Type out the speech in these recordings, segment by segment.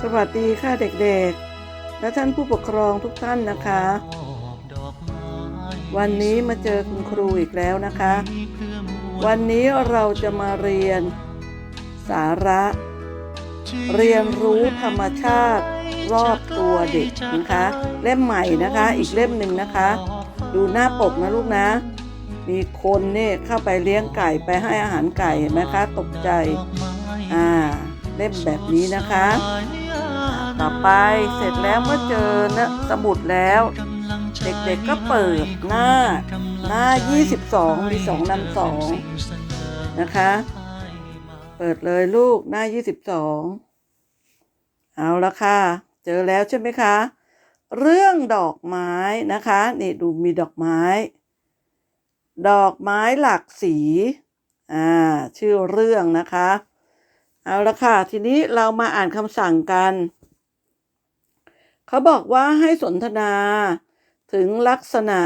สวัสดีค่ะเด็กๆ และท่านผู้ปกครองทุกท่านนะคะ วันนี้มาเจอคุณครูอีกแล้วนะคะ วันนี้เราจะมาเรียน สาระ เรียนรู้ธรรมชาติรอบตัวเด็กนะคะ เล่มใหม่นะคะ อีกเล่มหนึ่งนะคะ ดูหน้าปกนะลูกนะ มีคนเนี่ยเข้าไปเลี้ยงไก่ไปให้อาหารไก่เห็นไหมคะ ตกใจ อ่า เล่มแบบนี้นะคะ ไปเสร็จแล้วเมื่อเจอนะสมุดแล้ว เด็กๆก็เปิดหน้า หน้า 22 มี 2นำสองนะคะ เปิดเลยลูกหน้า 22 เอาละค่ะ เจอแล้วใช่ไหมคะ เรื่องดอกไม้นะคะ นี่ดูมีดอกไม้ ดอกไม้หลากสี อ่า ชื่อเรื่องนะคะ เอาละค่ะ ทีนี้เรามาอ่านคำสั่งกัน เขาบอกว่าให้สนทนาถึงลักษณะ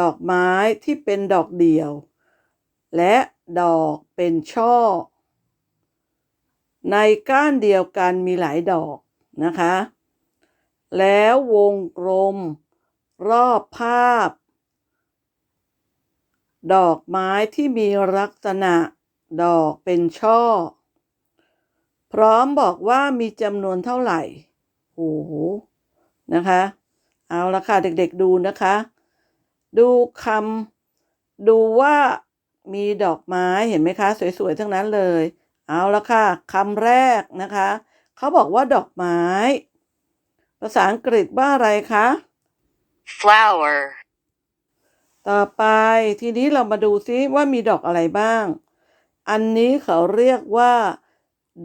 ดอกไม้ที่เป็นดอกเดี่ยว และดอกเป็นช่อ ในก้านเดียวกันมีหลายดอกนะคะ แล้ววงกลมรอบภาพ ดอกไม้ที่มีลักษณะดอกเป็นช่อ พร้อมบอกว่ามีจำนวนเท่าไหร่โอ้โห นะคะ เอาละค่ะเด็กๆดูนะคะ ดูคำดูว่ามีดอกไม้เห็นไหมคะ สวยๆทั้งนั้นเลย เอาละค่ะคำแรกนะคะ เขาบอกว่าดอกไม้ ภาษาอังกฤษว่าอะไรคะ flower, ต่อไปทีนี้เรามาดูซิว่ามีดอกอะไรบ้าง อันนี้เขาเรียกว่า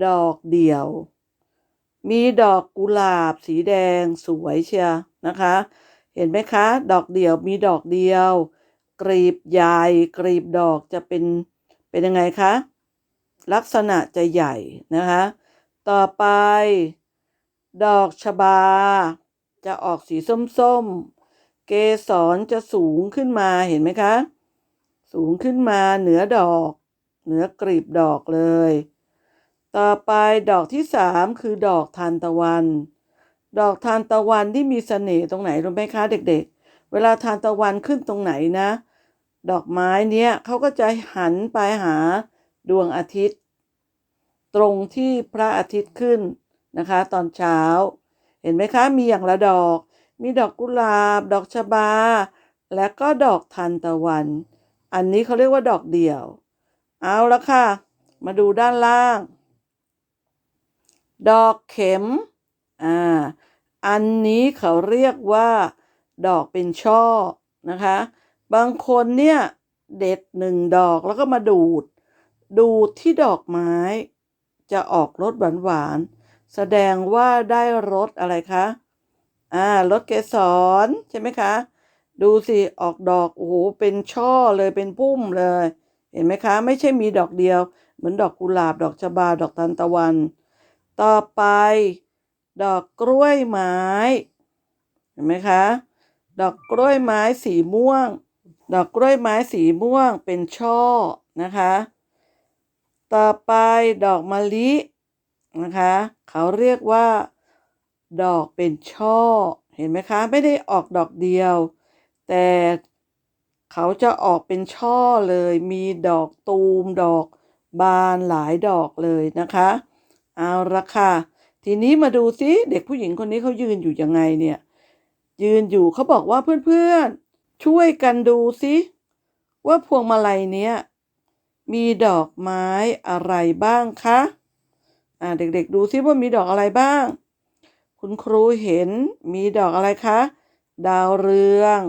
ดอกเดี่ยว มีดอกกุหลาบสีแดงสวยเชียนะคะ เห็นไหมคะ ดอกเดี่ยวมีดอกเดียว กรีบใหญ่กรีบดอกจะเป็นเป็นยังไงคะลักษณะจะใหญ่นะคะ ต่อไป ดอกชบา จะออกสีส้มๆ เกสรจะสูงขึ้นมาเห็นไหมคะ สูงขึ้นมาเหนือดอก เหนือกรีบดอกเลย ต่อไปดอกที่สามคือดอกทานตะวัน ดอกทานตะวันที่มีเสน่ห์ตรงไหนรู้ไหมคะเด็ก ๆ เวลาทานตะวันขึ้นตรงไหนนะ ดอกไม้เนี้ยเขาก็จะหันไปหาดวงอาทิตย์ ตรงที่พระอาทิตย์ขึ้นนะคะ ตอนเช้า เห็นไหมคะ มีอย่างละดอก มีดอกกุหลาบ ดอกชบา และก็ดอกทานตะวัน อันนี้เขาเรียกว่าดอกเดี่ยว เอาละค่ะ มาดูด้านล่าง ดอกเข็ม อ่า อันนี้เขาเรียกว่า ดอกเป็นช่อนะคะ บางคนเนี่ยเด็ดหนึ่งดอกแล้วก็มาดูด ดูดที่ดอกไม้ จะออกรสหวานๆแสดงว่าได้รสอะไรคะ อ่ารสเกสรใช่ไหมคะ ดูสิออกดอกโอ้โหเป็นช่อเลยเป็นพุ่มเลย เห็นไหมคะ ไม่ใช่มีดอกเดียว เหมือนดอกกุหลาบดอกชบาดอกทานตะวัน ต่อไป ดอกกล้วยไม้ เห็นไหมคะ ดอกกล้วยไม้สีม่วง ดอกกล้วยไม้สีม่วงเป็นช่อนะคะ ต่อไปดอกมะลินะคะ เขาเรียกว่า ดอกเป็นช่อ เห็นไหมคะ ไม่ได้ออกดอกเดียว แต่เขาจะออกเป็นช่อเลย มีดอกตูมดอกบานหลายดอกเลยนะคะ เอาละค่ะ ทีนี้มาดูซิเด็กผู้หญิงคนนี้เขายืนอยู่ยังไงเนี่ย ยืนอยู่เขาบอกว่าเพื่อนๆ ช่วยกันดูซิว่าพวงมาลัยเนี้ยมีดอกไม้อะไรบ้างคะอ่าเด็กๆดูซิว่ามีดอกอะไรบ้าง คุณครูเห็นมีดอกอะไรคะ ดาวเรือง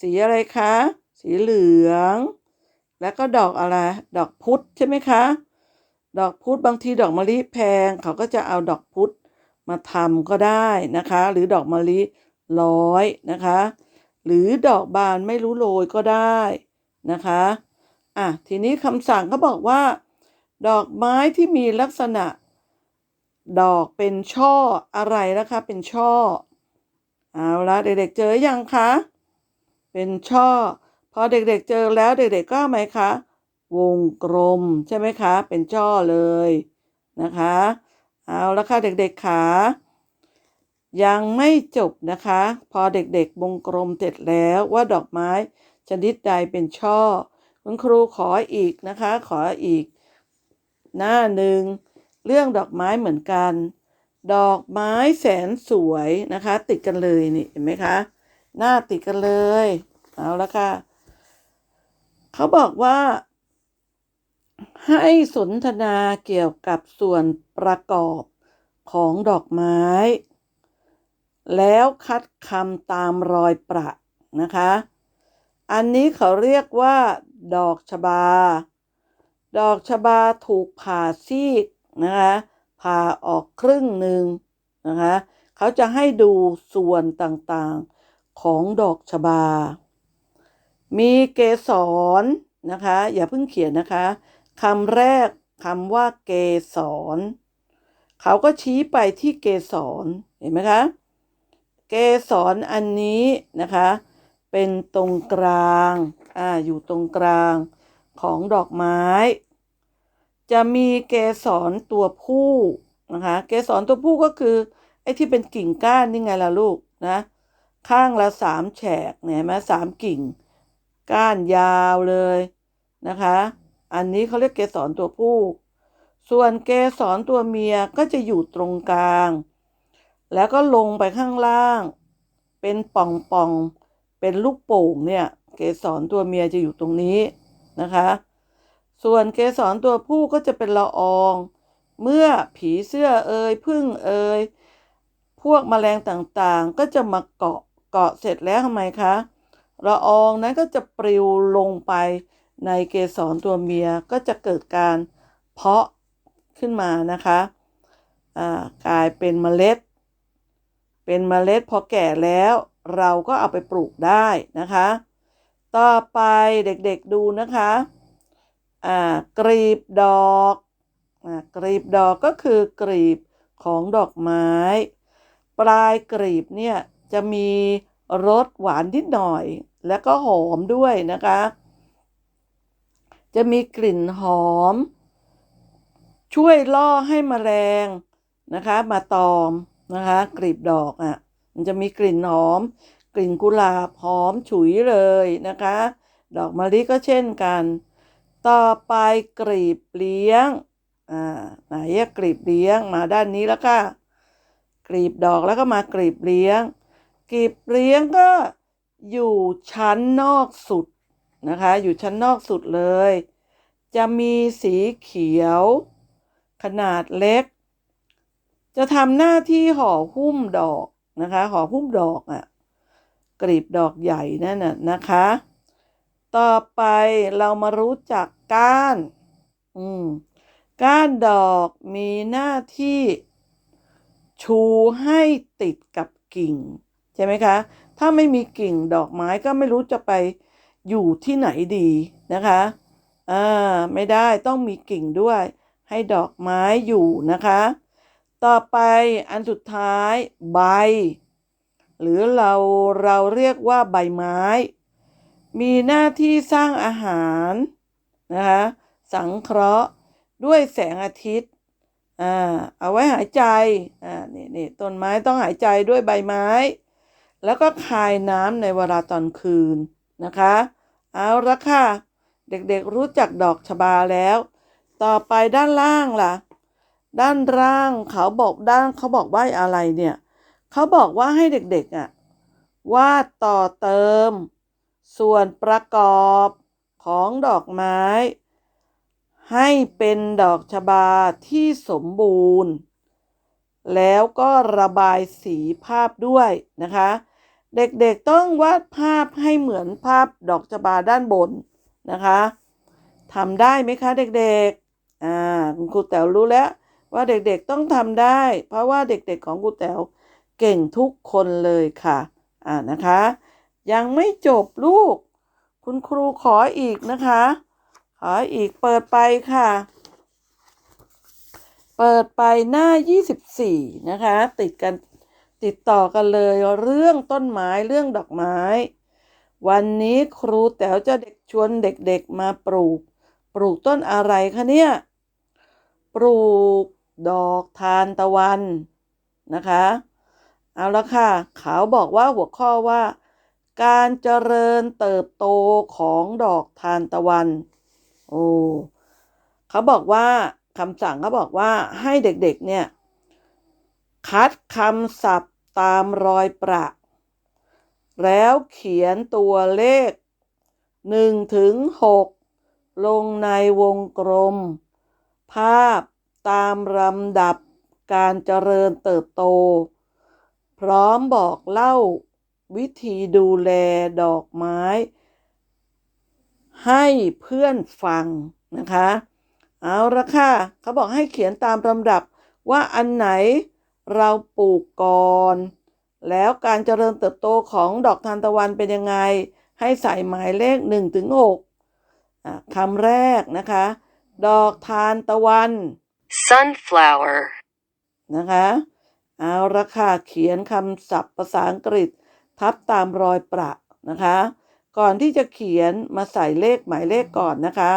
สีอะไรคะ สีเหลือง แล้วก็ดอกอะไร ดอกพุธใช่ไหมคะ ดอกพุธบางทีดอกมะลิแพง เขาก็จะเอาดอกพุธมาทำก็ได้นะคะ หรือดอกมะลิร้อยนะคะ หรือดอกบานไม่รู้โรยก็ได้นะคะอะทีนี้คำสั่งเขาบอกว่า ดอกไม้ที่มีลักษณะ ดอกเป็นช่ออะไรนะคะ เป็นช่อเอาละเด็กๆเจอยังคะเป็นช่อพอเด็กๆเจอแล้วเด็กๆก็ไหมคะ วงกลมใช่ไหมคะ เป็นช่อเลยนะคะ เอาละค่ะเด็กๆขายังไม่จบนะคะ พอเด็กๆวงกลมเสร็จแล้วว่าดอกไม้ชนิดใดเป็นช่อ คุณครูขออีกนะคะ ขออีก หน้าหนึ่งเรื่องดอกไม้เหมือนกัน ดอกไม้แสนสวยนะคะ ติดกันเลยนี่เห็นไหมคะหน้าติดกันเลย เอาละค่ะ เขาบอกว่า ให้สนทนาเกี่ยวกับส่วนประกอบของดอกไม้ แล้วคัดคำตามรอยประนะคะ อันนี้เขาเรียกว่า ดอกชบา ดอกชบาถูกผ่าซีกนะคะผ่าออกครึ่งหนึ่งนะคะเขาจะให้ดูส่วนต่างๆของดอกชบา มีเกสรนะคะ อย่าเพิ่งเขียนนะคะ คำแรกคำว่าเกสรเขาก็ชี้ไปที่เกสรเห็นไหมคะ เกสรอันนี้นะคะ เป็นตรงกลางอ่าอยู่ตรงกลางของดอกไม้ จะมีเกสรตัวผู้นะคะ เกสรตัวผู้ก็คือไอ้ที่เป็นกิ่งก้านนี่ไงล่ะลูกนะข้างละสามแฉกเนี่ยเห็นไหมสามกิ่ง ก้านยาวเลยนะคะ อันนี้เขาเรียกเกสรตัวผู้ ส่วนเกสรตัวเมียก็จะอยู่ตรงกลาง แล้วก็ลงไปข้างล่าง เป็นป่องป่องๆเป็นลูกโป่งเนี่ย เกสรตัวเมียจะอยู่ตรงนี้นะคะ ส่วนเกสรตัวผู้ก็จะเป็นละออง เมื่อผีเสื้อเอยพึ่งเอยพวกแมลงต่างๆ ก็จะมาเกาะเกาะเสร็จแล้วทำไมคะละอองนั้นก็จะปลิวลงไป ในเกสรตัวเมียก็จะเกิดการเพาะขึ้นมานะคะกลายเป็นเมล็ด เป็นเมล็ดพอแก่แล้วเราก็เอาไปปลูกได้นะคะ ต่อไปเด็กๆดูนะคะกรีบดอกอกรีบดอกก็คือกรีบของดอกไม้ ปลายกรีบเนี่ยจะมีรสหวานนิดหน่อย แล้วก็หอมด้วยนะคะ จะมีกลิ่นหอม ช่วยล่อให้แมลงนะคะ มาตอมนะคะกลีบดอกอะมันจะมีกลิ่นหอม กลิ่นกุหลาบหอมฉุยเลยนะคะ ดอกมะลิก็เช่นกัน ต่อไปกลีบเลี้ยงอ่าไหนกลีบเลี้ยงมาด้านนี้แล้วค่ะกลีบดอกแล้วก็มากลีบเลี้ยงกลีบเลี้ยงก็อยู่ชั้นนอกสุด นะคะ อยู่ชั้นนอกสุดเลย จะมีสีเขียว ขนาดเล็ก จะทำหน้าที่ห่อหุ้มดอกนะคะห่อหุ้มดอกอะ่ะกลีบดอกใหญ่นั่นน่ะนะคะ ต่อไปเรามารู้จักก้าน อืม ก้านดอกมีหน้าที่ชูให้ติดกับกิ่ง ใช่ไหมคะ ถ้าไม่มีกิ่งดอกไม้ก็ไม่รู้จะไป อยู่ที่ไหนดีนะคะอ่าไม่ได้ต้องมีกิ่งด้วย ให้ดอกไม้อยู่นะคะ ต่อไปอันสุดท้ายใบ หรือเราเราเรียกว่าใบไม้ มีหน้าที่สร้างอาหารนะคะสังเคราะห์ด้วยแสงอาทิตย์อ่าเอาไว้หายใจอ่านี่นี่ต้นไม้ต้องหายใจด้วยใบไม้ แล้วก็คายน้ำในเวลาตอนคืน นะคะ เอาละค่ะ เด็กๆรู้จักดอกชบาแล้ว ต่อไปด้านล่างล่ะ ด้านล่างเขาบอกด้านเขาบอกว่าอะไรเนี่ยเขาบอกว่าให้เด็กๆอะวาดต่อเติม ส่วนประกอบของดอกไม้ ให้เป็นดอกชบาที่สมบูรณ์ แล้วก็ระบายสีภาพด้วยนะคะ เด็กๆต้องวาดภาพให้เหมือนภาพดอกชบาด้านบนนะคะทำได้ไหมคะเด็กๆอ่าคุณครูแต๋วรู้แล้วว่าเด็กๆต้องทำได้ เพราะว่าเด็กๆของครูแต๋วเก่งทุกคนเลยค่ะอ่านะคะ ยังไม่จบลูก คุณครูขออีกนะคะ ขออีกเปิดไปค่ะ เปิดไปหน้า 24 นะคะ ติดกัน ติดต่อกันเลยเรื่องต้นไม้เรื่องดอกไม้ วันนี้ครูแต๋วจะเด็กชวนเด็กๆมาปลูก ปลูกต้นอะไรคะเนี่ย ปลูกดอกทานตะวันนะคะ เอาละค่ะเขาบอกว่าหัวข้อว่า การเจริญเติบโตของดอกทานตะวัน โอ้เขาบอกว่าคำสั่งเขาบอกว่าให้เด็กๆเนี่ย คัดคำศัพท์ ตามรอยประ แล้วเขียนตัวเลข1ถึง6ลงในวงกลม ภาพตามลำดับการเจริญเติบโต พร้อมบอกเล่าวิธีดูแลดอกไม้ ให้เพื่อนฟังนะคะ เอาละค่ะ เขาบอกให้เขียนตามลำดับว่าอันไหน เราปลูกก่อน แล้วการเจริญเติบโตของดอกทานตะวันเป็นยังไง ให้ใส่หมายเลข1ถึง6อะคำแรกนะคะ ดอกทานตะวัน sunflower, นะคะ เอาละค่ะเขียนคำศัพท์ภาษาอังกฤษ ทับตามรอยประนะคะ ก่อนที่จะเขียนมาใส่เลขหมายเลขก่อนนะคะ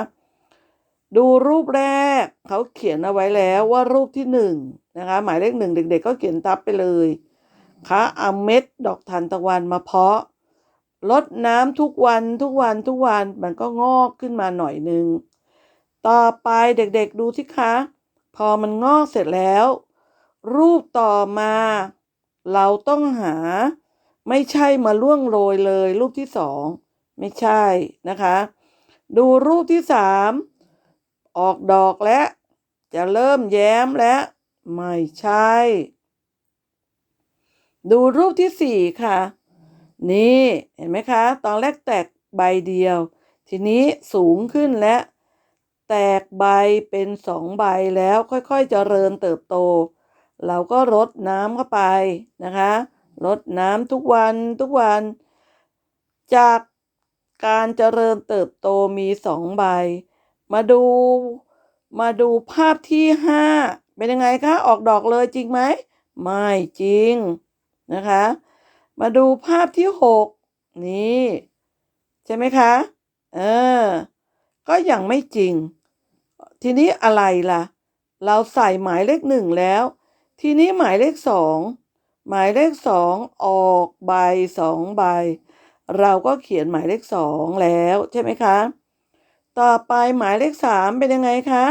ดูรูปแรก เขาเขียนเอาไว้แล้วว่ารูปที่หนึ่งนะคะหมายเลขหนึ่งเด็ก ๆ ก็เขียนทับไปเลยคะเอาเม็ดดอกทานตะวันมาเพาะรดน้ำทุกวันทุกวันทุกวันมันก็งอกขึ้นมาหน่อยหนึ่งต่อไปเด็กๆดูสิคะ พอมันงอกเสร็จแล้ว รูปต่อมา เราต้องหา ไม่ใช่มาล่วงโรยเลย รูปที่สองไม่ใช่นะคะ ดูรูปที่สาม ออกดอกแล้ว จะเริ่มแย้มแล้ว ไม่ใช่ ดูรูปที่สี่ค่ะ นี่เห็นไหมคะ ตอนแรกแตกใบเดียว ทีนี้สูงขึ้นและแตกใบเป็นสองใบแล้วค่อยๆเจริญเติบโต เราก็รดน้ำเข้าไปนะคะรดน้ำทุกวันทุกวัน จากการเจริญเติบโตมีสองใบ มาดู มาดูภาพที่ห้าเป็นยังไงคะ ออกดอกเลยจริงไหม ไม่จริงนะคะ มาดูภาพที่หกนี่ใช่ไหมคะ เออ ก็ยังไม่จริง ทีนี้อะไรล่ะ เราใส่หมายเลขหนึ่งแล้ว ทีนี้หมายเลขสองหมายเลขสองออกใบสองใบ เราก็เขียนหมายเลขสองแล้วใช่ไหมคะ ต่อไปหมายเลขสามเป็นยังไงคะ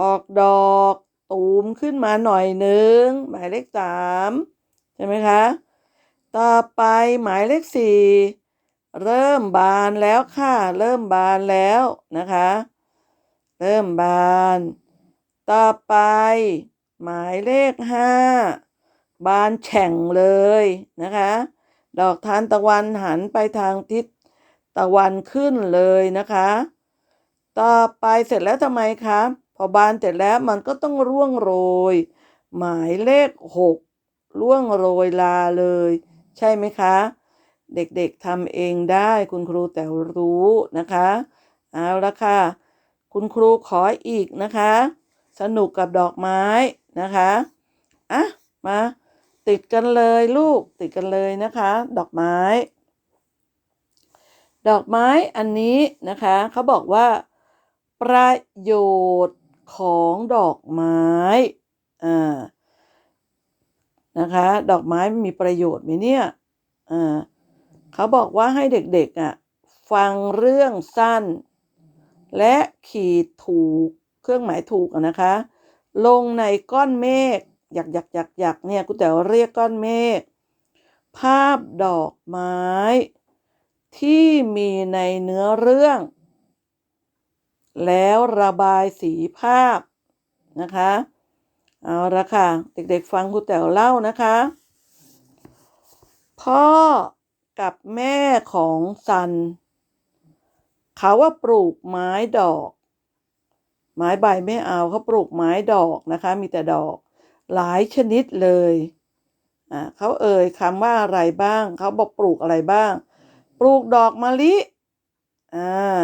ออกดอกตูมขึ้นมาหน่อยหนึ่งหมายเลขสามใช่ไหมคะ ต่อไปหมายเลขสี่เริ่มบานแล้วค่ะ เริ่มบานแล้วนะคะ เริ่มบาน ต่อไป หมายเลขห้าบานแฉ่งเลยนะคะ ดอกทานตะวันหันไปทางทิศตะวันขึ้นเลยนะคะ ต่อไปเสร็จแล้วทำไมคะ พอบานเสร็จแล้วมันก็ต้องร่วงโรย หมายเลขหกร่วงโรยลาเลย ใช่ไหมคะ เด็กๆทำเองได้คุณครูแต่รู้นะคะเอาละค่ะ คุณครูขออีกนะคะ สนุกกับดอกไม้นะคะอะมาติดกันเลยลูกติดกันเลยนะคะ ดอกไม้ ดอกไม้อันนี้นะคะเขาบอกว่า ประโยชน์ของดอกไม้อ่านะคะ ดอกไม้มีประโยชน์ไหมเนี่ยอ่าเขาบอกว่าให้เด็กๆอะฟังเรื่องสั้น และขีดถูกเครื่องหมายถูกนะคะ ลงในก้อนเมฆหยักหยักหยักหยักเนี่ยกูแต่เรียกก้อนเมฆภาพดอกไม้ ที่มีในเนื้อเรื่อง แล้วระบายสีภาพนะคะ เอาละค่ะ เด็กๆฟังครูแต๋วเล่านะคะ พ่อกับแม่ของซัน เขาว่าปลูกไม้ดอก ไม้ใบไม่เอาเขาปลูกไม้ดอกนะคะ มีแต่ดอกหลายชนิดเลยอ่าเขาเอ่ยคำว่าอะไรบ้าง เขาบอกปลูกอะไรบ้าง ปลูกดอกมะลิอ่า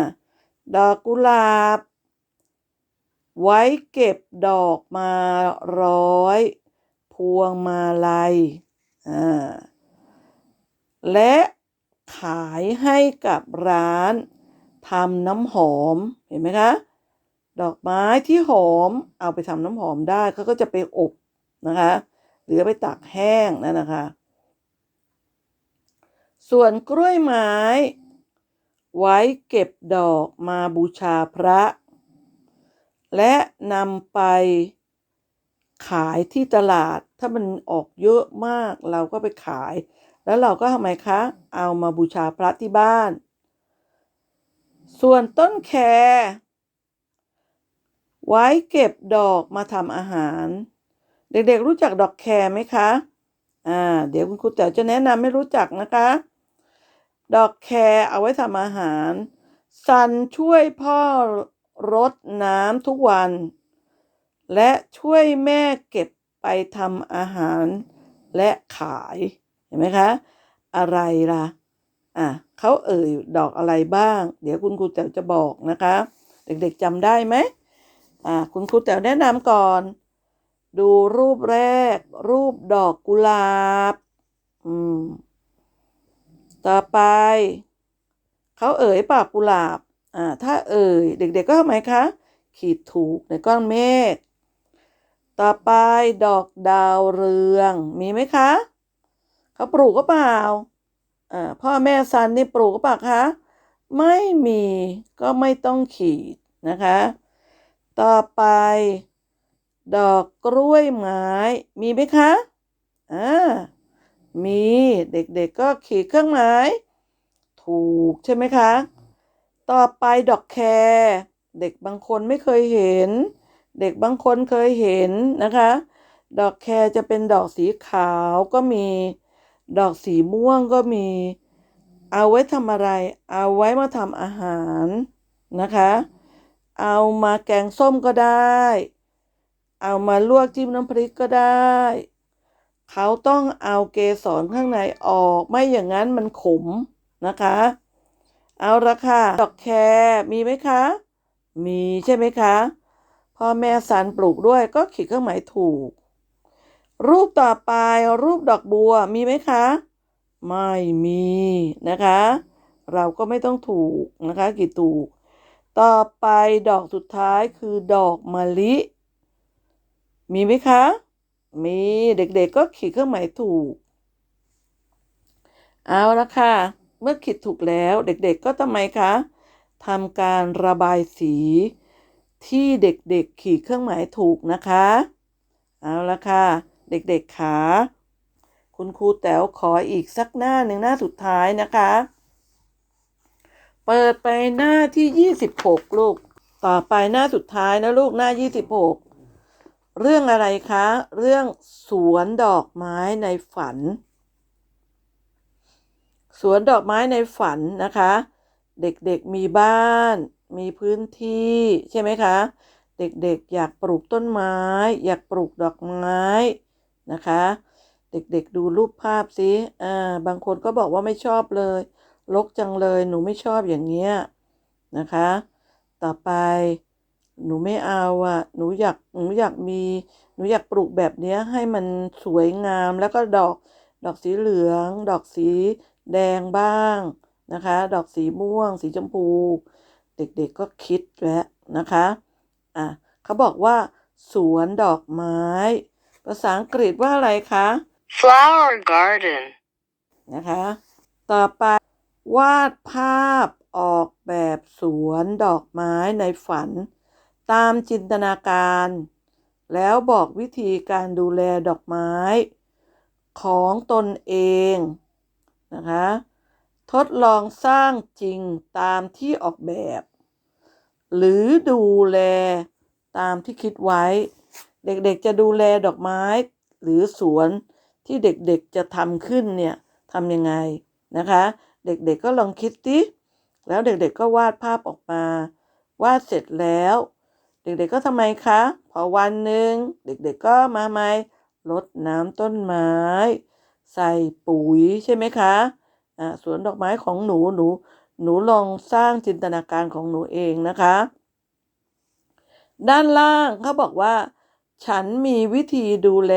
ดอกกุหลาบ ไว้เก็บดอกมาร้อย พวงมาลัยอ่าและขายให้กับร้านทำน้ำหอมเห็นไหมคะ ดอกไม้ที่หอมเอาไปทำน้ำหอมได้เขาก็จะไปอบนะคะ หรือไปตากแห้งนั่นนะคะ ส่วนกล้วยไม้ ไว้เก็บดอกมาบูชาพระ และนำไปขายที่ตลาดถ้ามันออกเยอะมากเราก็ไปขาย แล้วเราก็ทำไมคะ เอามาบูชาพระที่บ้าน ส่วนต้นแครไว้เก็บดอกมาทำอาหาร เด็กๆรู้จักดอกแครไหมคะ อ่า เดี๋ยวคุณครูแต๋วจะแนะนำให้รู้จักนะคะ ดอกแครเอาไว้ทำอาหาร ซันช่วยพ่อรดน้ำทุกวัน และช่วยแม่เก็บไปทำอาหารและขายเห็นไหมคะ อะไรล่ะอะเขาเอ่ยดอกอะไรบ้าง เดี๋ยวคุณครูแต๋วจะบอกนะคะ เด็กๆจำได้ไหมอะคุณครูแต๋วแนะนำก่อน ดูรูปแรก รูปดอกกุหลาบ อืม ต่อไป เขาเอ่ยปากกุหลาบอ่าถ้าเอ่ย เด็กๆก็ทำไมคะ ขีดถูกในก้อนเมฆต่อไปดอกดาวเรืองมีไหมคะ เขาปลูกก็เปล่าอ่าพ่อแม่ซันนี่ปลูกก็เปล่าคะไม่มีก็ไม่ต้องขีดนะคะ ต่อไป ดอกกล้วยไม้มีไหมคะอ่า มีเด็กๆก็ขีดเครื่องหมาย ถูกใช่ไหมคะ ต่อไปดอกแคร์เด็กบางคนไม่เคยเห็น เด็กบางคนเคยเห็นนะคะ ดอกแคร์จะเป็นดอกสีขาวก็มี ดอกสีม่วงก็มี เอาไว้ทำอะไร เอาไว้มาทำอาหารนะคะ เอามาแกงส้มก็ได้ เอามาลวกจิ้มน้ำพริกก็ได้ เขาต้องเอาเกสรข้างในออกไม่อย่างนั้นมันขมนะคะ เอาละค่ะ ดอกแครมีไหมคะ มีใช่ไหมคะพ่อแม่สันปลูกด้วยก็ขีดเครื่องหมายถูก รูปต่อไปรูปดอกบัวมีไหมคะ ไม่มีนะคะ เราก็ไม่ต้องถูกนะคะกี่ถูก ต่อไปดอกสุดท้ายคือดอกมะลิ มีไหมคะ มีเด็กๆก็ขีดเครื่องหมายถูก เอาละค่ะ เมื่อขีดถูกแล้วเด็กๆก็ทำไมคะทำการระบายสีที่เด็กๆขีดเครื่องหมายถูกนะคะ เอาละค่ะ เด็กๆขาคุณครูแต๋วขออีกสักหน้าหนึ่งหน้าสุดท้ายนะคะ เปิดไปหน้าที่ 26 ลูก ต่อไปหน้าสุดท้ายนะลูกหน้า 26 เรื่องอะไรคะ เรื่องสวนดอกไม้ในฝัน สวนดอกไม้ในฝันนะคะ เด็กๆมีบ้าน มีพื้นที่ใช่ไหมคะ เด็กๆอยากปลูกต้นไม้ อยากปลูกดอกไม้นะคะ เด็กๆดูรูปภาพสิอ่าบางคนก็บอกว่าไม่ชอบเลยรกจังเลยหนูไม่ชอบอย่างเงี้ยนะคะ ต่อไป หนูไม่เอาอะ หนูอยากหนูอยากมี หนูอยากปลูกแบบเนี้ยให้มันสวยงามแล้วก็ดอกดอกสีเหลือง ดอกสีแดงบ้างนะคะ ดอกสีม่วง สีชมพู เด็กๆก็คิดแล้วนะคะอะเขาบอกว่า สวนดอกไม้ ภาษาอังกฤษว่าอะไรคะ Flower garden. นะคะ ต่อไป วาดภาพออกแบบสวนดอกไม้ในฝัน ตามจินตนาการ แล้วบอกวิธีการดูแลดอกไม้ ของตนเองนะคะทดลองสร้างจริงตามที่ออกแบบ หรือดูแลตามที่คิดไว้ เด็กๆจะดูแลดอกไม้ หรือสวนที่เด็กๆจะทำขึ้นเนี่ยทำยังไงนะคะ เด็กๆก็ลองคิดดิแล้วเด็กๆก็วาดภาพออกมา วาดเสร็จแล้ว เด็กๆก็ทำไมคะ พอวันหนึ่งเด็กๆก็มาไหมรดน้ำต้นไม้ ใส่ปุ๋ยใช่ไหมคะอ่าสวนดอกไม้ของหนูหนูหนูลองสร้างจินตนาการของหนูเองนะคะ ด้านล่างเขาบอกว่า ฉันมีวิธีดูแล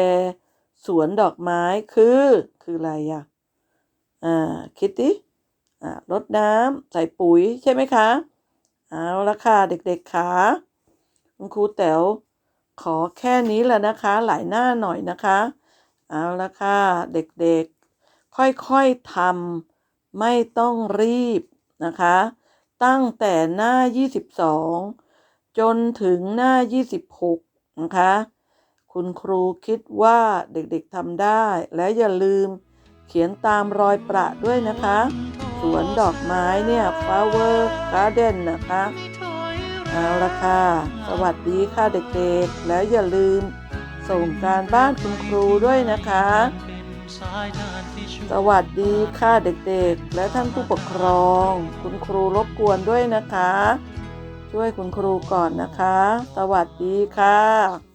สวนดอกไม้คือคืออะไรอะอ่าคิดดิอ่ารดน้ำใส่ปุ๋ยใช่ไหมคะ เอาละค่ะเด็กๆขา คุณครูแต๋วขอแค่นี้แหละนะคะ หลายหน้าหน่อยนะคะ เอาละค่ะ เด็กๆ ค่อยๆทำไม่ต้องรีบนะคะ ตั้งแต่หน้า 22 จนถึงหน้า 26 นะคะ คุณครูคิดว่าเด็กๆทำได้ และอย่าลืมเขียนตามรอยประด้วยนะคะ สวนดอกไม้เนี่ย flower garden นะคะ เอาละค่ะ สวัสดีค่ะเด็กๆ แล้วอย่าลืมส่งการบ้านคุณครูด้วยนะคะ สวัสดีค่ะเด็กๆ และท่านผู้ปกครอง คุณครูรบกวนด้วยนะคะ ช่วยคุณครูก่อนนะคะ สวัสดีค่ะ